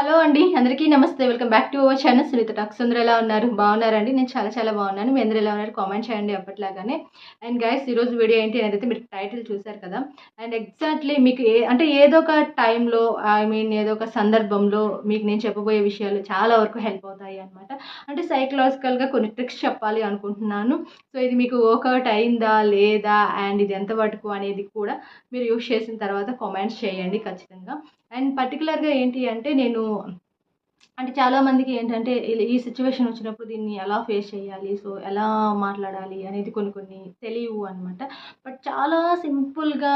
Hello అండి అందరికీ నమస్తే. Welcome back to our channel. Sunitha talks. అందరూ ఎలా ఉన్నారు? బాగున్నారండి నేను చాలా చాలా బాగున్నాను. మీ అందరూ ఎలా ఉన్నారు? కామెంట్ చేయండి అప్పట్లాగానే. అండ్ గైస్ ఈరోజు వీడియో ఏంటి అనేది అయితే మీరు టైటిల్ చూశారు కదా. అండ్ ఎగ్జాక్ట్లీ మీకు ఏ అంటే ఏదో ఒక టైంలో ఐ మీన్ ఏదో ఒక సందర్భంలో మీకు నేను చెప్పబోయే విషయాలు చాలా వరకు హెల్ప్ అవుతాయి అనమాట అంటే సైకలాజికల్గా కొన్ని ట్రిక్స్ చెప్పాలి అనుకుంటున్నాను. సో ఇది మీకు వర్కౌట్ అయిందా లేదా? అండ్ ఇది ఎంత వరకు అనేది కూడా మీరు యూస్ చేసిన తర్వాత కామెంట్స్ చేయండి ఖచ్చితంగా. అండ్ పర్టికులర్గా ఏంటి అంటే నేను అంటే చాలామందికి ఏంటంటే ఇలా ఈ సిచ్యువేషన్ వచ్చినప్పుడు దీన్ని ఎలా ఫేస్ చేయాలి? సో ఎలా మాట్లాడాలి అనేది కొన్ని కొన్ని తెలియవు అనమాట బట్ చాలా సింపుల్గా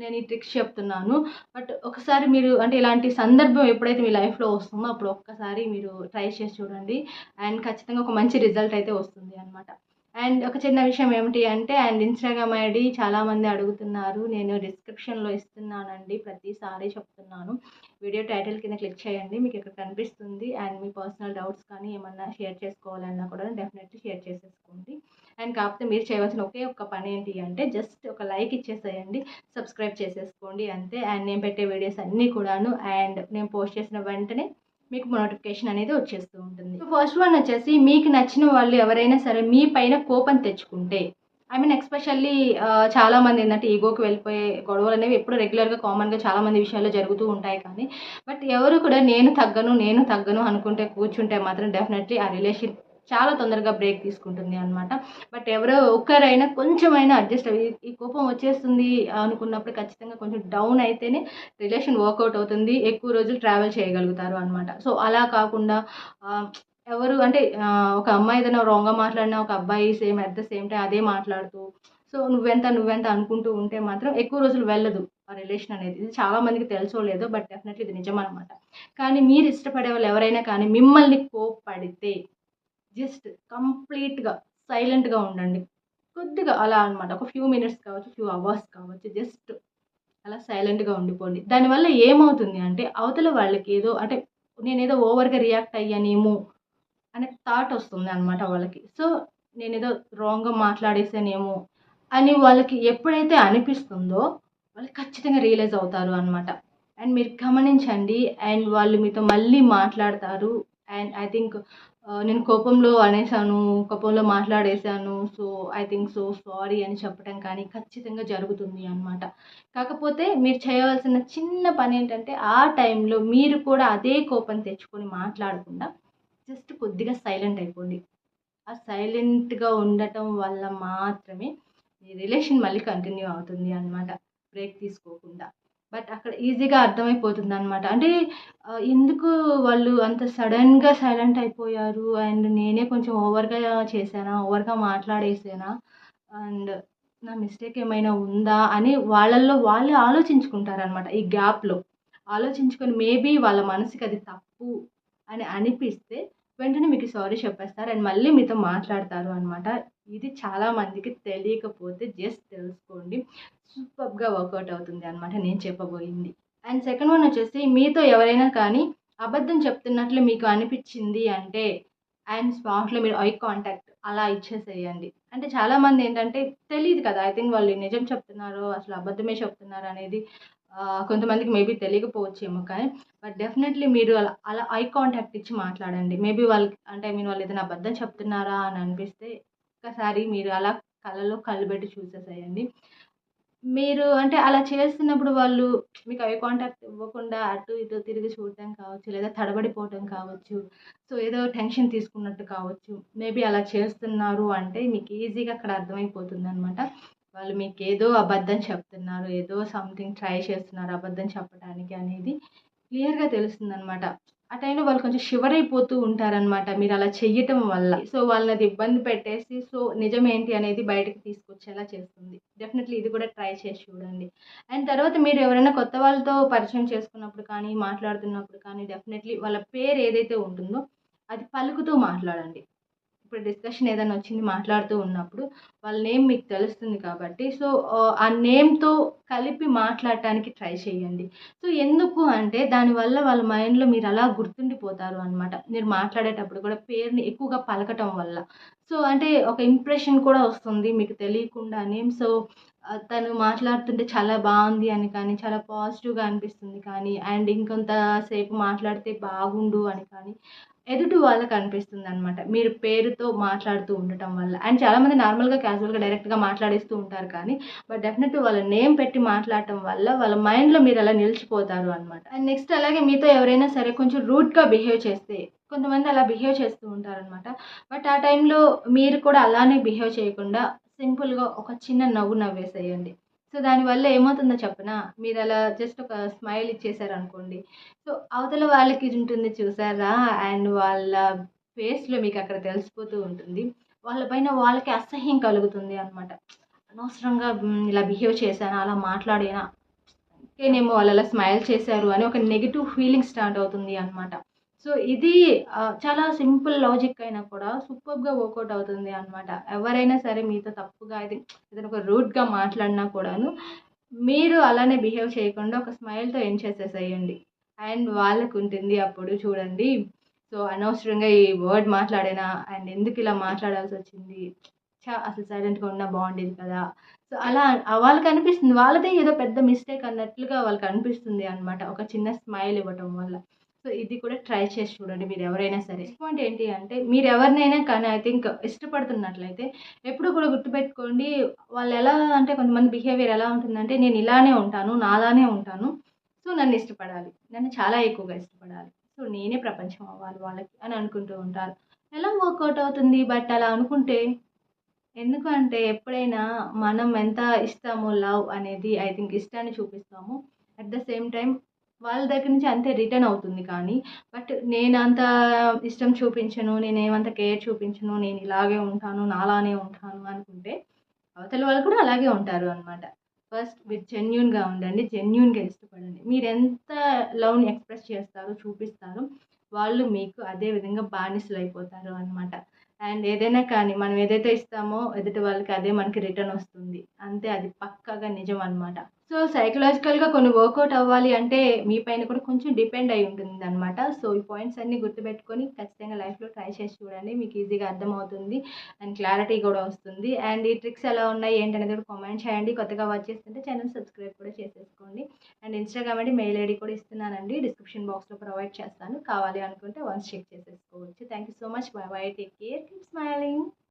నేను ఈ ట్రిక్స్ చెప్తున్నాను. బట్ ఒకసారి మీరు అంటే ఇలాంటి సందర్భం ఎప్పుడైతే మీ లైఫ్లో వస్తుందో అప్పుడు ఒక్కసారి మీరు ట్రై చేసి చూడండి. అండ్ ఖచ్చితంగా ఒక మంచి రిజల్ట్ అయితే వస్తుంది అనమాట అండ్ ఒక చిన్న విషయం ఏమిటి అంటే అండ్ ఇన్స్టాగ్రామ్ ఐడి చాలామంది అడుగుతున్నారు. నేను డిస్క్రిప్షన్లో ఇస్తున్నానండి. ప్రతిసారి చెప్తున్నాను. వీడియో టైటిల్ కింద క్లిక్ చేయండి. మీకు ఇక్కడ కనిపిస్తుంది. అండ్ మీ పర్సనల్ డౌట్స్ కానీ ఏమన్నా షేర్ చేసుకోవాలన్నా కూడా డెఫినెట్లీ షేర్ చేసేసుకోండి. అండ్ కాకపోతే మీరు చేయవలసిన ఒకే ఒక్క పని ఏంటి అంటే జస్ట్ ఒక లైక్ ఇచ్చేసేయండి. సబ్స్క్రైబ్ చేసేసుకోండి అంతే. అండ్ నేను పెట్టే వీడియోస్ అన్నీ కూడాను. అండ్ నేను పోస్ట్ చేసిన వెంటనే మీకు నోటిఫికేషన్ అనేది వచ్చేస్తూ ఉంటుంది. ఫస్ట్ వన్ వచ్చేసి మీకు నచ్చిన వాళ్ళు ఎవరైనా సరే మీ పైన కోపం తెచ్చుకుంటే ఐ మీన్ ఎక్స్పెషల్లీ చాలామంది ఏంటంటే ఈగోకి వెళ్ళిపోయే గొడవలు అనేవి ఎప్పుడు రెగ్యులర్గా కామన్గా చాలామంది విషయాల్లో జరుగుతూ ఉంటాయి కానీ బట్ ఎవరు కూడా నేను తగ్గను నేను తగ్గను అనుకుంటే కూర్చుంటే మాత్రం డెఫినెట్లీ ఆ రిలేషన్ చాలా తొందరగా బ్రేక్ తీసుకుంటుంది అనమాట బట్ ఎవరో ఒక్కరైనా కొంచెమైనా అడ్జస్ట్ అయ్యి ఈ కోపం వచ్చేస్తుంది అనుకున్నప్పుడు ఖచ్చితంగా కొంచెం డౌన్ అయితేనే రిలేషన్ వర్కౌట్ అవుతుంది ఎక్కువ రోజులు ట్రావెల్ చేయగలుగుతారు అనమాట సో అలా కాకుండా ఎవరు అంటే ఒక అమ్మాయి ఏదైనా రాంగ్గా మాట్లాడినా ఒక అబ్బాయి same at the same time అదే మాట్లాడుతూ సో నువ్వెంత నువ్వెంత అనుకుంటూ ఉంటే మాత్రం ఎక్కువ రోజులు వెళ్ళదు ఆ రిలేషన్ అనేది. ఇది చాలా మందికి తెలుసో లేదో బట్ డెఫినెట్లీ ఇది నిజం అనమాట కానీ మీరు ఇష్టపడే వాళ్ళు ఎవరైనా కానీ మిమ్మల్ని కోప్పడితే జస్ట్ కంప్లీట్గా సైలెంట్గా ఉండండి. కొద్దిగా అలా అనమాట ఒక ఫ్యూ మినిట్స్ కావచ్చు ఫ్యూ అవర్స్ కావచ్చు జస్ట్ అలా సైలెంట్గా ఉండిపోండి. దానివల్ల ఏమవుతుంది అంటే అవతల వాళ్ళకి ఏదో అంటే నేనేదో ఓవర్గా రియాక్ట్ అయ్యానేమో అనే థాట్ వస్తుంది అనమాట వాళ్ళకి. సో నేనేదో రాంగ్గా మాట్లాడేసానేమో అని వాళ్ళకి ఎప్పుడైతే అనిపిస్తుందో వాళ్ళు ఖచ్చితంగా రియలైజ్ అవుతారు అనమాట అండ్ మీరు గమనించండి అండ్ వాళ్ళు మీతో మళ్ళీ మాట్లాడతారు అండ్ ఐ థింక్ నేను కోపంలో అనేసాను కోపంలో మాట్లాడేశాను so I think so sorry అని చెప్పడం కానీ ఖచ్చితంగా జరుగుతుంది అనమాట కాకపోతే మీరు చేయవలసిన చిన్న పని ఏంటంటే ఆ టైంలో మీరు కూడా అదే కోపం తెచ్చుకొని మాట్లాడకుండా జస్ట్ కొద్దిగా సైలెంట్ అయిపోండి. ఆ సైలెంట్గా ఉండటం వల్ల మాత్రమే మీ రిలేషన్ మళ్ళీ కంటిన్యూ అవుతుంది అనమాట బ్రేక్ తీసుకోకుండా. బట్ అక్కడ ఈజీగా అర్థమైపోతుంది అనమాట అంటే ఎందుకు వాళ్ళు అంత సడన్గా సైలెంట్ అయిపోయారు? అండ్ నేనే కొంచెం ఓవర్గా చేశానా? ఓవర్గా మాట్లాడేసానా? అండ్ నా మిస్టేక్ ఏమైనా ఉందా? అని వాళ్ళల్లో వాళ్ళే ఆలోచించుకుంటారనమాట ఈ గ్యాప్లో. ఆలోచించుకొని మేబీ వాళ్ళ మనసుకి అది తప్పు అని అనిపిస్తే వెంటనే మీకు సారీ చెప్పేస్తారు అండ్ మళ్ళీ మీతో మాట్లాడతారు అనమాట ఇది చాలా మందికి తెలియకపోతే జస్ట్ తెలుసుకోండి. సూపర్గా వర్కౌట్ అవుతుంది అనమాట నేను చెప్పబోయింది. అండ్ సెకండ్ వన్ వచ్చేసి మీతో ఎవరైనా కానీ అబద్ధం చెప్తున్నట్లు మీకు అనిపించింది అంటే అండ్ స్పాట్లో మీరు ఐ కాంటాక్ట్ అలా ఇచ్చేసేయండి. అంటే చాలామంది ఏంటంటే తెలియదు కదా ఐ థింక్ వాళ్ళు నిజం చెప్తున్నారు అసలు అబద్ధమే చెప్తున్నారు అనేది కొంతమందికి మేబీ తెలియకపోవచ్చేమో కానీ బట్ డెఫినెట్లీ మీరు అలా అలా ఐ కాంటాక్ట్ ఇచ్చి మాట్లాడండి. మేబీ వాళ్ళకి అంటే ఐ మీన్ వాళ్ళు ఏదైనా అబద్ధం చెప్తున్నారా అని అనిపిస్తే ఒక్కసారి మీరు అలా కళ్ళలో కళ్ళు పెట్టి చూసేసేయండి. మీరు అంటే అలా చేస్తున్నప్పుడు వాళ్ళు మీకు ఐ కాంటాక్ట్ ఇవ్వకుండా అటు ఇటు తిరిగి చూడటం కావచ్చు లేదా తడబడిపోవటం కావచ్చు సో ఏదో టెన్షన్ తీసుకున్నట్టు కావచ్చు మేబీ అలా చేస్తున్నారు అంటే మీకు ఈజీగా అక్కడ అర్థమైపోతుంది అనమాట వాళ్ళు మీకు ఏదో అబద్ధం చెప్తున్నారు ఏదో సంథింగ్ ట్రై చేస్తున్నారు అబద్ధం చెప్పడానికి అనేది క్లియర్గా తెలుస్తుంది అనమాట ఆ టైంలో వాళ్ళు కొంచెం షివర్ అయిపోతూ ఉంటారనమాట మీరు అలా చెయ్యటం వల్ల. సో వాళ్ళని అది ఇబ్బంది పెట్టేసి సో నిజం ఏంటి అనేది బయటకు తీసుకొచ్చేలా చేస్తుంది. డెఫినెట్లీ ఇది కూడా ట్రై చేసి చూడండి. అండ్ తర్వాత మీరు ఎవరైనా కొత్త వాళ్ళతో పరిచయం చేసుకున్నప్పుడు కానీ మాట్లాడుతున్నప్పుడు కానీ డెఫినెట్లీ వాళ్ళ పేరు ఏదైతే ఉంటుందో అది పలుకుతూ మాట్లాడండి. ఇప్పుడు డిస్కషన్ ఏదైనా వచ్చింది మాట్లాడుతూ ఉన్నప్పుడు వాళ్ళ నేమ్ మీకు తెలుస్తుంది కాబట్టి సో ఆ నేమ్తో కలిపి మాట్లాడటానికి ట్రై చేయండి. సో ఎందుకు అంటే దానివల్ల వాళ్ళ మైండ్లో మీరు అలా గుర్తుండిపోతారు అనమాట మీరు మాట్లాడేటప్పుడు కూడా పేరుని ఎక్కువగా పలకటం వల్ల. సో అంటే ఒక ఇంప్రెషన్ కూడా వస్తుంది మీకు తెలియకుండానే. సో తను మాట్లాడుతుంటే చాలా బాగుంది అని కానీ చాలా పాజిటివ్గా అనిపిస్తుంది కానీ అండ్ ఇంకొంతసేపు మాట్లాడితే బాగుండు అని కానీ ఎదుటి వాళ్ళకి అనిపిస్తుంది అనమాట మీరు పేరుతో మాట్లాడుతూ ఉండటం వల్ల. అండ్ చాలామంది నార్మల్గా క్యాజువల్గా డైరెక్ట్గా మాట్లాడేస్తూ ఉంటారు కానీ బట్ డెఫినెట్ వాళ్ళ నేమ్ పెట్టి మాట్లాడటం వల్ల వాళ్ళ మైండ్లో మీరు అలా నిలిచిపోతారు అనమాట అండ్ నెక్స్ట్ అలాగే మీతో ఎవరైనా సరే కొంచెం రూట్గా బిహేవ్ చేస్తే కొంతమంది అలా బిహేవ్ చేస్తూ ఉంటారనమాట బట్ ఆ టైంలో మీరు కూడా అలానే బిహేవ్ చేయకుండా సింపుల్గా ఒక చిన్న నవ్వు నవ్వేసేయండి. సో దానివల్ల ఏమవుతుందో చెప్పనా? మీరు అలా జస్ట్ ఒక స్మైల్ ఇచ్చేసారనుకోండి. సో అవతల వాళ్ళకి ఇది ఉంటుంది చూసారా? అండ్ వాళ్ళ ఫేస్లో మీకు అక్కడ తెలిసిపోతూ ఉంటుంది. వాళ్ళపైన వాళ్ళకి అసహ్యం కలుగుతుంది అనమాట అనవసరంగా ఇలా బిహేవ్ చేశాను? అలా మాట్లాడినా? ఇంకేనేమో వాళ్ళు అలా స్మైల్ చేశారు అని ఒక నెగిటివ్ ఫీలింగ్ స్టార్ట్ అవుతుంది అనమాట సో ఇది చాలా సింపుల్ లాజిక్ అయినా కూడా సూపర్గా వర్కౌట్ అవుతుంది అనమాట ఎవరైనా సరే మీతో తప్పుగా అయితే ఏదైనా ఒక రూడ్గా మాట్లాడినా కూడాను మీరు అలానే బిహేవ్ చేయకుండా ఒక స్మైల్తో ఏం చేసేసేయండి. అండ్ వాళ్ళకు ఉంటుంది అప్పుడు చూడండి. సో అనవసరంగా ఈ వర్డ్ మాట్లాడినా? అండ్ ఎందుకు ఇలా మాట్లాడాల్సి వచ్చింది? చా అసలు సైలెంట్గా ఉన్నా బాగుండేది కదా. సో అలా వాళ్ళకి అనిపిస్తుంది. వాళ్ళదే ఏదో పెద్ద మిస్టేక్ అన్నట్లుగా వాళ్ళకి అనిపిస్తుంది అనమాట ఒక చిన్న స్మైల్ ఇవ్వటం వల్ల. సో ఇది కూడా ట్రై చేసి చూడండి మీరు ఎవరైనా సరే. పాయింట్ ఏంటి అంటే మీరు ఎవరినైనా కానీ ఐ థింక్ ఇష్టపడుతున్నట్లయితే ఎప్పుడు కూడా గుర్తుపెట్టుకోండి వాళ్ళు ఎలా అంటే కొంతమంది బిహేవియర్ ఎలా ఉంటుందంటే నేను ఇలానే ఉంటాను నాలానే ఉంటాను. సో నన్ను ఇష్టపడాలి. నన్ను చాలా ఎక్కువగా ఇష్టపడాలి. సో నేనే ప్రపంచం అవ్వాలి వాళ్ళకి అని అనుకుంటూ ఉంటారు. ఎలా వర్కౌట్ అవుతుంది? బట్ అలా అనుకుంటే ఎందుకంటే ఎప్పుడైనా మనం ఎంత ఇస్తామో లవ్ అనేది ఐ థింక్ ఇష్టాన్ని చూపిస్తాము. అట్ ద సేమ్ టైం వాళ్ళ దగ్గర నుంచి అంతే రిటర్న్ అవుతుంది కానీ బట్ నేను అంత ఇష్టం చూపించను నేను ఏమంత కేర్ చూపించను నేను ఇలాగే ఉంటాను నాలానే ఉంటాను అనుకుంటే అవతల వాళ్ళు కూడా అలాగే ఉంటారు అనమాట ఫస్ట్ మీరు జెన్యున్గా ఉండండి జెన్యున్గా ఇష్టపడండి. మీరు ఎంత లవ్ని ఎక్స్ప్రెస్ చేస్తారో చూపిస్తారో వాళ్ళు మీకు అదే విధంగా బానిసలు అయిపోతారు అనమాట అండ్ ఏదైనా కానీ మనం ఏదైతే ఇస్తామో ఎదుటి వాళ్ళకి అదే మనకి రిటర్న్ వస్తుంది. అంతే అది పక్కాగా నిజం అనమాట సో సైకలాజికల్గా కొన్ని వర్కౌట్ అవ్వాలి అంటే మీ పైన కూడా కొంచెం డిపెండ్ అయి ఉంటుంది అనమాట సో ఈ పాయింట్స్ అన్నీ గుర్తుపెట్టుకొని ఖచ్చితంగా లైఫ్లో ట్రై చేసి చూడండి. మీకు ఈజీగా అర్థమవుతుంది అండ్ క్లారిటీ కూడా వస్తుంది. అండ్ ఈ ట్రిక్స్ ఎలా ఉన్నాయి ఏంటనేది కూడా కామెంట్ చేయండి. కొత్తగా వాచ్ చేస్తుంటే ఛానల్ సబ్స్క్రైబ్ కూడా చేసేసుకోండి. అండ్ ఇన్స్టాగ్రామ్ అండి మెయిల్ ఐడి కూడా ఇస్తున్నానండి. డిస్క్రిప్షన్ బాక్స్లో ప్రొవైడ్ చేస్తాను. కావాలి అనుకుంటే వన్స్ చెక్ చేసేసుకోవచ్చు. Thank you so much bye bye take care keep smiling